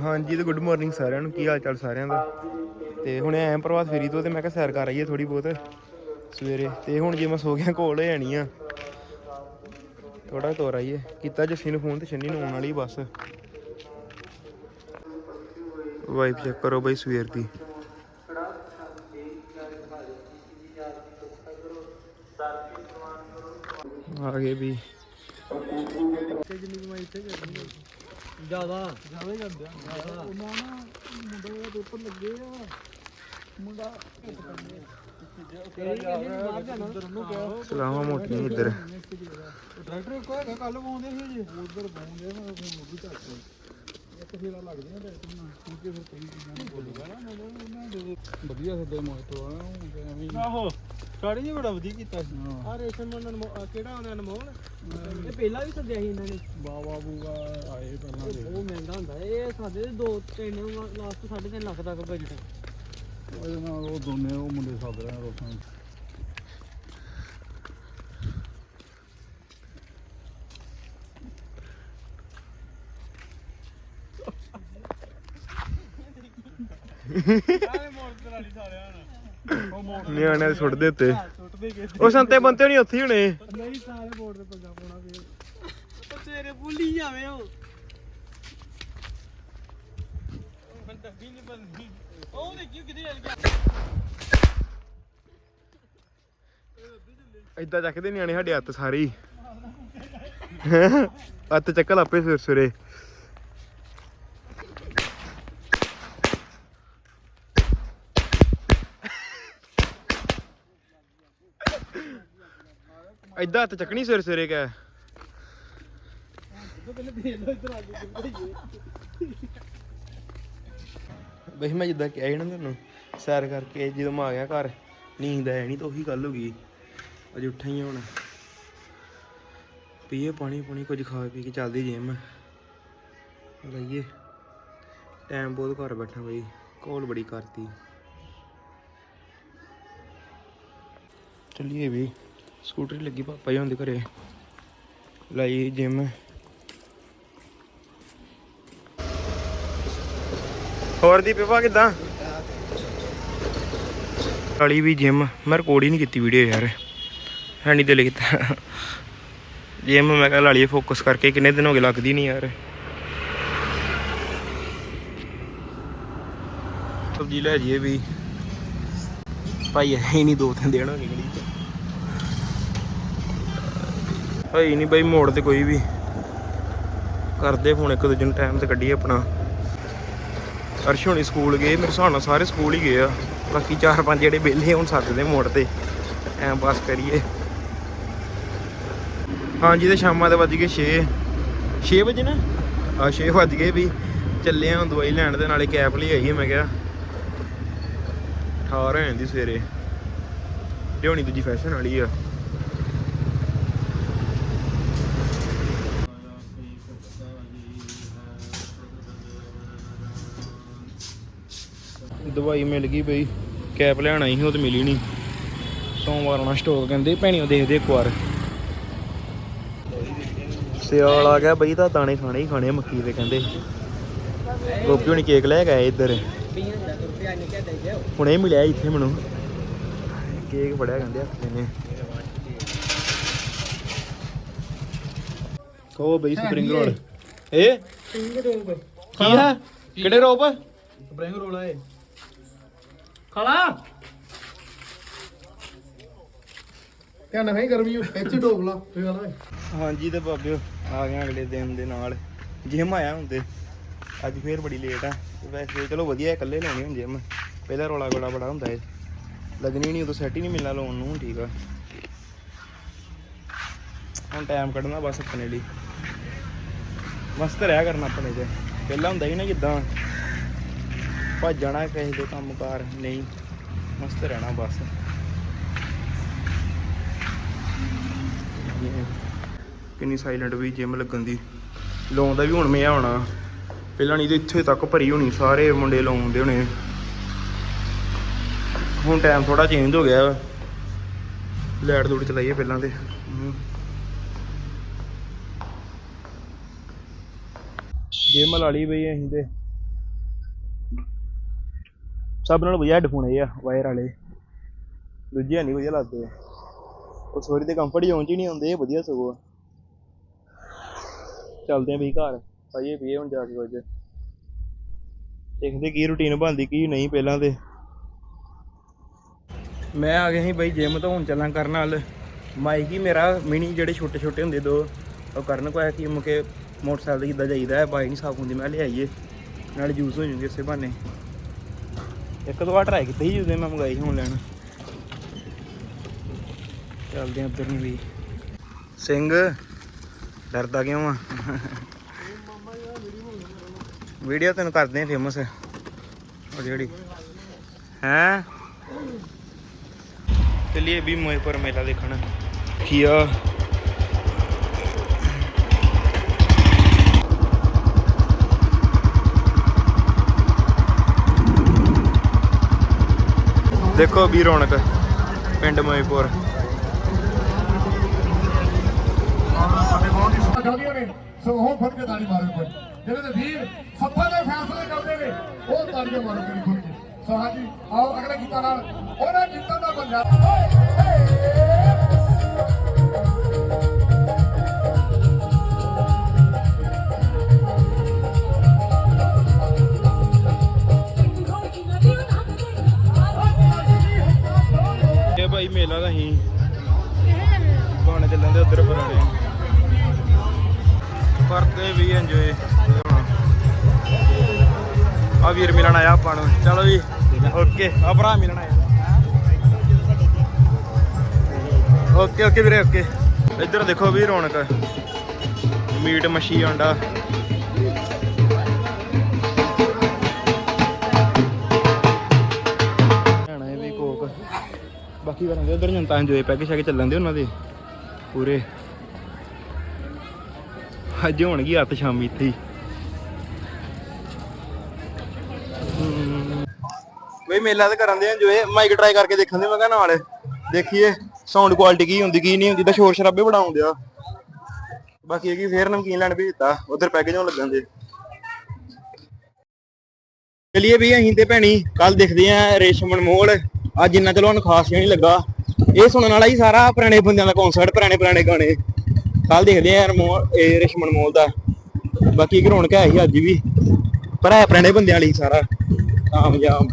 ਹਾਂਜੀ ਤੇ good morning ਸਾਰਿਆਂ ਨੂੰ। ਕੀ ਹਾਲ ਚਾਲ ਸਾਰਿਆਂ ਦਾ? ਤੇ ਹੁਣ ਆਇਆ ਪ੍ਰਵਾਸ ਫੇਰੀ ਤੋਂ ਤੇ ਮੈਂ ਕਿਹਾ ਸੈਰ ਕਰ ਆਈਏ ਥੋੜੀ ਬਹੁਤ ਸਵੇਰੇ। ਤੇ ਹੁਣ ਜੇ ਮੈਂ ਸੋ ਗਿਆ, ਕੋਲ ਹੋ ਜਾਣੀ ਆ। ਥੋੜਾ ਤੋਰ ਆਈਏ। ਕੀਤਾ ਜੱਸੀ ਨੂੰ ਫੋਨ ਤੇ ਛੰਨੀ ਨੂੰ ਆਉਣ ਵਾਲੀ ਬਸ। ਵਾਈਫ ਚੈੱਕ ਕਰੋ ਬਈ ਸਵੇਰ ਦੀ। ਆ ਗਏ ਵੀ। ਜ਼ਿਆਦਾ। ਜ਼ਿਆਦਾ ਹੀ ਕਰਦੇ ਆ। ਉਹਨਾਂ ਨਾ ਮੁੰਡੇ ਦਾ ਪੇਪਰ ਲੱਗੇ ਆ। ਮੁੰਡਾ ਸਲਾਮਾਂ ਮੋਟੀਆਂ ਇੱਧਰ। ਟਰੈਕਟਰ ਕੋ ਹੈਗਾ ਕੱਲ ਪਾਉਂਦੇ ਸੀ ਜੀ ਉਧਰ ਪਾਉਂਦੇ ਨਾ ਉਹ ਮੋਦੀ ਚੱਕ ਇੱਕ ਫੇਰਾ ਲੱਗਦੇ ਆ ਟਰੈਕਟਰ ਨਾਲ ਕਿਉਂਕਿ ਫਿਰ ਕਈ ਚੀਜ਼ਾਂ ਨੂੰ ਬੋਲੂਗਾ ਨਾ ਮਤਲਬ ਉਹਨਾਂ ਦੇ ਵਧੀਆ ਸੱਦੇ ਮਾਸਟਰ ਆ ਉਹ ਐਵੇਂ ਆਹੋ ਸਾੜੀ ਜੀ ਬੜਾ ਵਧੀਆ ਕੀਤਾ ਸੀ। ਆ ਰੇਸ਼ਮ ਮੰਨਨ ਕਿਹੜਾ ਆਉਂਦਾ ਅਨਮੋਲ ਇਹ ਪਹਿਲਾਂ ਵੀ ਸੱਦਿਆ ਸੀ ਇਹਨਾਂ ਨੇ। ਬਾਵਾ ਬੂਗਾ ਆਏ ਪਹਿਲਾਂ ਦੇ। ਉਹ ਮਹਿੰਗਾ ਹੁੰਦਾ ਇਹ ਸਾਡੇ ਦੇ ਦੋ ਤਿੰਨ ਲਾਸਟ 3.5 ਲੱਖ ਤੱਕ ਬਜਟ ਉਹਦੇ ਨਾਲ ਉਹ ਦੋਨੇ ਉਹ ਮੁੰਡੇ ਸੱਦ ਰਹੇ ਆ ਨਿਆਣਿਆਂ ਦੇ ਸੁੱਟਦੇ ਉੱਤੇ ਉਹ ਸੰਤੇ ਬੰਤੇ ਨਹੀਂ ਉੱਥੇ ਹੀ ਹੋਣੇ। ਨਹੀਂ ਸਾਰੇ ਬੋਰਡ ਤੇ ਪੰਗਾ ਪਾਉਣਾ ਫੇਰ। ਉਹ ਤੇਰੇ ਭੁੱਲੀ ਜਾਵੇਂ ਉਹ। ਨਹੀਂ ਬੰਦੀ ਉਹ ਚੱਲ ਗਿਆ। ਚੱਕਦੇ ਨਿਆਣੇ ਸਾਡੇ ਹੱਥ ਸਾਰੇ ਹੱਥ ਚੱਕ ਲਾਪੇ ਸਿਰ ਸਿਰੇ ਏਦਾਂ ਹੱਥ ਚੱਕਣੀ ਸਿਰ ਸਿਰੇ ਕਾ। ਬਈ ਮੈਂ ਜਿੱਦਾਂ ਕਿਹਾ ਸੀ ਨਾ ਤੁਹਾਨੂੰ, ਸੈਰ ਕਰਕੇ ਜਦੋਂ ਮੈਂ ਆ ਗਿਆ ਘਰ, ਨੀਂਦ ਆਇਆ ਨਹੀਂ ਤਾਂ ਉਹੀ ਗੱਲ ਹੋ ਗਈ। ਅਜੇ ਉੱਠਾ ਹੀ ਆ ਹੁਣ। ਪੀਏ ਪਾਣੀ ਪਾਣੀ, ਕੁਝ ਖਾ ਪੀ ਕੇ ਚੱਲਦੀ ਜਿਮ ਲਈਏ। ਟਾਈਮ ਬਹੁਤ ਘਰ ਬੈਠਾ ਬਈ ਕੋਲ ਬੜੀ ਕਰਤੀ। ਚੱਲੀਏ ਵੀ ਸਕੂਟਰੀ ਲੱਗੀ ਪਾਪਾ ਜੀ ਹੁੰਦੇ ਘਰੇ। ਲਾਈ ਜਿਮ ਹੋਰ ਦੀ ਪੇਪਾ ਕਿਦਾਂ? ਵਾਲੀ ਵੀ ਜਿਮ ਮੈਂ ਰਿਕਾਰਡ ਹੀ ਨਹੀਂ ਕੀਤੀ ਵੀਡੀਓ ਯਾਰ। ਹੈ ਨਹੀਂ ਦਿਲ ਜਿਮ ਮੈਂ ਕਿਹਾ ਲਾਲੀਏ ਫੋਕਸ ਕਰਕੇ ਕਿੰਨੇ ਦਿਨ ਹੋ ਗਏ ਲੱਗਦੀ ਨਹੀਂ ਯਾਰ। ਸਬਜੀ ਲੈ ਜੀਏ ਵੀ। ਭਾਈ ਹੈ ਹੀ ਨਹੀਂ ਦੋ ਤਿੰਨ ਦਿਨ ਹੋ ਗਏ। ਗਲੀ ਚ ਨਹੀਂ ਬਾਈ, ਮੋੜ ਤੇ ਕੋਈ ਵੀ। ਕਰਦੇ ਫੋਨ ਇੱਕ ਦੂਜੇ ਨੂੰ ਟਾਈਮ ਤੇ ਕੱਢੀਏ ਆਪਣਾ। ਅਰਸ਼ ਹੋਣੀ ਸਕੂਲ ਗਏ, ਮੇਰੇ ਹਿਸਾਬ ਨਾਲ ਸਾਰੇ ਸਕੂਲ ਹੀ ਗਏ ਆ। ਬਾਕੀ ਚਾਰ ਪੰਜ ਜਿਹੜੇ ਵਿਹਲੇ ਹੁਣ ਸੱਦਦੇ ਮੋੜ ਤੇ। ਟਾਈਮ ਪਾਸ ਕਰੀਏ। ਹਾਂਜੀ, ਤੇ ਸ਼ਾਮਾਂ ਦੇ ਵੱਜ ਗਏ 6 6 ਵਜੇ ਨਾ? ਆ 6 ਵੱਜ ਗਏ ਵੀ। ਚੱਲੇ ਆ ਦਵਾਈ ਲੈਣ ਦੇ, ਨਾਲੇ ਕੈਪ ਲਈ ਆਈ ਮੈਂ ਕਿਹਾ। ਠਾਰ ਹੋ ਜਾਂਦੀ ਸਵੇਰੇ। ਲਿਆਉਣੀ ਦੂਜੀ ਫੈਸ਼ਨ ਵਾਲੀ ਆ। ਦਵਾਈ ਮਿਲ ਗਈ ਬਈ। ਕੈਪ ਲੈਣ ਆਈ ਸੀ ਉਹ ਤੇ ਮਿਲੀ ਨਹੀਂ ਸੋਮਵਾਰ ਆਉਣਾ ਸਟੋਕ ਕਹਿੰਦੇ ਭੈਣੀਓ ਦੇਖਦੇ ਇੱਕ ਵਾਰ। ਸਿਆਲ ਆ ਗਿਆ ਬਈ ਤਾਂ ਦਾਣੇ ਖਾਣੇ ਹੀ ਖਾਣੇ ਮੱਕੀ ਦੇ ਕਹਿੰਦੇ। ਗੋਪੀ ਹੁਣੀ ਕੇਕ ਲੈ ਕੇ ਆਏ ਇੱਧਰ। ਹੁਣੇ ਮਿਲਿਆ ਇੱਥੇ ਮੈਨੂੰ। ਕੇਕ ਬੜਿਆ ਕਹਿੰਦੇ ਹੱਥ ਨੇ ਕਹੋ ਬਈ ਸਪਰਿੰਗ ਰੋਲ। ਏ ਕੀ ਹੈ ਕਿਹੜੇ ਰੋਪ ਸਪਰਿੰਗ ਰੋਲ ਆਏ ਖਾਲਾ। ਧਿਆਨ ਨਾਲ ਖਾਈ ਗਰਮੀ ਵਿੱਚ ਡੋਬ ਲਾ ਫੇਰ ਆਲਾ ਹਾਂਜੀ ਤੇ ਬਾਬਿਓ ਆ ਗਏ ਅਗਲੇ ਦਿਨ ਦੇ ਨਾਲ। ਜਿਮ ਆਇਆ ਹੁੰਦੇ ਅੱਜ ਫੇਰ ਬੜੀ ਲੇਟ ਆ। ਵੈਸੇ ਚਲੋ ਵਧੀਆ ਇਕੱਲੇ ਲਾਉਣੀ ਹੁੰਦੀ ਜਿਮ ਪਹਿਲਾਂ ਰੋਲਾ ਗੋਲਾ ਬੜਾ ਹੁੰਦਾ ਏ। ਲੱਗਣੀ ਨਹੀਂ ਉਦੋਂ ਸੈੱਟ ਹੀ ਨਹੀਂ ਮਿਲਣਾ ਲਾਉਣ ਨੂੰ ਠੀਕ ਆ। ਹੁਣ ਟਾਈਮ ਕੱਢਣਾ ਬਸ ਆਪਣੇ ਲਈ। ਮਸਤ ਰਿਹਾ ਕਰਨਾ ਆਪਣੇ ਤੇ। ਪਹਿਲਾਂ ਹੁੰਦਾ ਸੀ ਨਾ ਜਿੱਦਾਂ ਭੱਜ ਜਾਣਾ ਕਿਸੇ ਦੇ ਕੰਮਕਾਰ ਨਹੀਂ। ਮਸਤ ਰਹਿਣਾ ਬਸ। ਕਿੰਨੀ ਸਾਇਲੈਂਟ ਵੀ ਜਿਮ ਲੱਗਣ ਦੀ। ਲਾਉਂਦਾ ਵੀ ਹੁਣ ਮੈਂ ਆਉਣਾ। ਪਹਿਲਾਂ ਨਹੀਂ ਤੇ ਇੱਥੇ ਤੱਕ ਭਰੀ ਹੋਣੀ, ਸਾਰੇ ਮੁੰਡੇ ਲਾਉਂਦੇ ਹੋਣੇ। ਹੁਣ ਟਾਈਮ ਥੋੜਾ ਚੇਂਜ ਹੋ ਗਿਆ। ਲਾਈਟ ਦੂੜ ਚਲਾਈਏ ਪਹਿਲਾਂ ਤੇ। ਹਮ। ਜਿਮ ਲਾ ਲਈ ਬਈ ਅਸੀਂ ਤੇ। ਸਭ ਨਾਲ ਵਧੀਆ ਹੈੱਡਫੋਨ ਇਹ ਆ ਵਾਇਰ ਵਾਲੇ। ਦੂਜੇ ਨਹੀਂ ਵਧੀਆ ਲੱਗਦੇ। ਉਹ ਸੋਰੀ ਤੇ ਕੰਫਰਟ ਜ਼ੋਨ ਚ ਹੀ ਨਹੀਂ ਆਉਂਦੇ ਇਹ ਵਧੀਆ ਸਗੋਂ ਚੱਲਦੇ ਆਂ ਵੀ ਘਰ ਪਾਈਏ ਪੀਏ ਹੁਣ ਜਾ ਕੇ ਕੁਝ। ਦੇਖਦੇ ਕੀ ਰੁਟੀਨ ਬਣਦੀ, ਕੀ ਨਹੀਂ ਪਹਿਲਾਂ ਤੇ। ਮੈਂ ਆ ਗਿਆ ਸੀ ਬਈ ਜਿਮ ਤੋਂ, ਹੁਣ ਚੱਲਾਂ ਕਰਨ ਨਾਲ ਮਾਈਕ ਹੀ ਮੇਰਾ ਮਿਨੀ ਜਿਹੜੇ ਛੋਟੇ ਛੋਟੇ ਹੁੰਦੇ ਦੋ, ਉਹ ਕਰਨ ਕੋ ਆਇਆ ਕਿ ਮੁਕੇ ਮੋਟਰਸਾਈਕਲ ਤੇ ਕਿੱਦਾਂ ਜਾਈਦਾ ਹੈ ਬਾਈਕ ਨਹੀਂ ਸਾਫ਼ ਹੁੰਦੀ, ਮੈਂ ਲਿਆਈਏ ਨਾਲ ਜੂਸ ਹੋ ਜੂਗੇ ਇਸੇ ਬਹਾਨੇ। ਇੱਕ ਦੋ ਵਾਰ ਟਰਾਈ ਕੀਤੀ ਸੀ ਜਦੋਂ ਮੈਂ ਮੰਗਾਈ ਸੀ ਹੁਣ ਲੈਣ। ਚੱਲਦੇ ਆਂ ਉੱਧਰ ਨੂੰ ਵੀ। ਸਿੰਘ, ਡਰਦਾ ਕਿਉਂ ਆ? ਵੀਡੀਓ ਤੈਨੂੰ ਕਰਦੇ ਆ ਫੇਮਸ ਉਹ ਜਿਹੜੀ। ਹੈ? ਚਲਿਏ ਵੀ ਮੋਏਪੁਰ ਮੇਲਾ ਦੇਖਣ। ਕੀ ਆ? ਦੇਖੋ ਵੀ ਰੌਣਕ, ਪਿੰਡ ਮੋਏਪੁਰ ਸਾਡੇ ਬਹੁਤ ਹੀ ਚਾਹੁੰਦੀਆਂ ਨੇ ਸੋ ਉਹ ਖੁਦ ਕੇ ਤਾੜੀ ਮਾਰੋ ਕੋਈ ਜਿਹੜੇ ਤੇ ਵੀਰ ਸੱਤਾਂ ਦੇ ਫੈਸਲੇ ਕਰਦੇ ਨੇ, ਉਹ ਤਾੜੀਆਂ ਮਾਰੋ ਕੋਈ ਖੁਦ ਕੇ ਸੋ ਹਾਂਜੀ, ਆਓ ਅਗਲੇ ਗੀਤਾਂ ਨਾਲ, ਉਹਨਾਂ ਗੀਤਾਂ ਦਾ ਪੰਜਾਬ ਮੇਲਾ ਦਾ ਹੀ ਬਣ ਚੱਲਣ ਦੇ ਉਧਰ ਪੁਰਾਣੇ ਕਰਦੇ ਵੀ ਇੰਜੋਏ ਆ ਵੀਰ ਮਿਲਣ ਆਇਆ ਆਪਾਂ ਨੂੰ। ਚਲੋ ਜੀ ਓਕੇ ਆ ਭਰਾ ਮਿਲਣ ਆਇਆ। ਓਕੇ ਓਕੇ ਵੀਰੇ ਓਕੇ ਇੱਧਰ ਦੇਖੋ ਵੀ ਰੌਣਕ। ਮੀਟ ਮੱਛੀ ਆਂਡਾ। ਬਾਕੀ ਕਰਾਂਗੇ ਉਧਰ ਜਨਤਾ ਇੰਜੋਏ ਪੈਕੇ ਸ਼ਾਕੇ ਚੱਲਣ ਦੇ ਉਹਨਾਂ ਦੇ। ਪੂਰੇ। ਅੱਜ ਹੋਣਗੀ ਹੱਥ ਸ਼ਾਮੀ ਇੱਥੇ ਹੀ। ਬਈ ਮੇਲਾ ਤੇ ਕਰਨ ਦੇ ਇੰਜੋਏ ਮਾਈਕ ਟਰਾਈ ਕਰਕੇ ਦੇਖਣ ਦੇ ਮੈਂ ਕਿਹਾ ਨਾਲ। ਦੇਖੀਏ ਸਾਊਂਡ ਕੁਆਲਿਟੀ ਕੀ ਹੁੰਦੀ, ਕੀ ਨਹੀਂ ਹੁੰਦੀ। ਤਾਂ ਸ਼ੋਰ ਸ਼ਰਾਬੇ ਬਣਾਉਂਦੇ ਆ ਬਾਕੀ ਇਹ ਕੀ ਫੇਰ ਨਮਕੀਨ ਲੈਣ ਭੇਜਤਾ। ਉਧਰ ਪੈਕੇਜ ਹੋਣ ਲੱਗਣ ਦੇ। ਚਲਿਏ ਵੀ ਅਸੀਂ ਤੇ ਭੈਣੀ ਕੱਲ ਦੇਖਦੇ ਆ ਰੇਸ਼ਮ ਅਨਮੋਲ। ਅੱਜ ਇੰਨਾ ਚਲੋ ਸਾਨੂੰ ਖਾਸ ਜਿਹਾ ਨਹੀਂ ਲੱਗਾ। ਇਹ ਸੁਣਨ ਵਾਲਾ ਹੀ ਸਾਰਾ ਪੁਰਾਣੇ ਬੰਦਿਆਂ ਦਾ ਕਨਸਰਟ ਪੁਰਾਣੇ ਪੁਰਾਣੇ ਗਾਣੇ। ਕੱਲ ਦੇਖਦੇ ਆ ਅਨਮੋਲ ਇਹ ਰੇਸ਼ਮ ਅਨਮੋਲ ਦਾ। ਬਾਕੀ ਇੱਕ ਰੌਣਕ ਹੈ ਸੀ ਅੱਜ ਵੀ। ਪਰ ਹੈ ਪੁਰਾਣੇ ਬੰਦਿਆਂ ਲਈ ਸਾਰਾ। ਆਮ ਕਾਮਯਾਬ।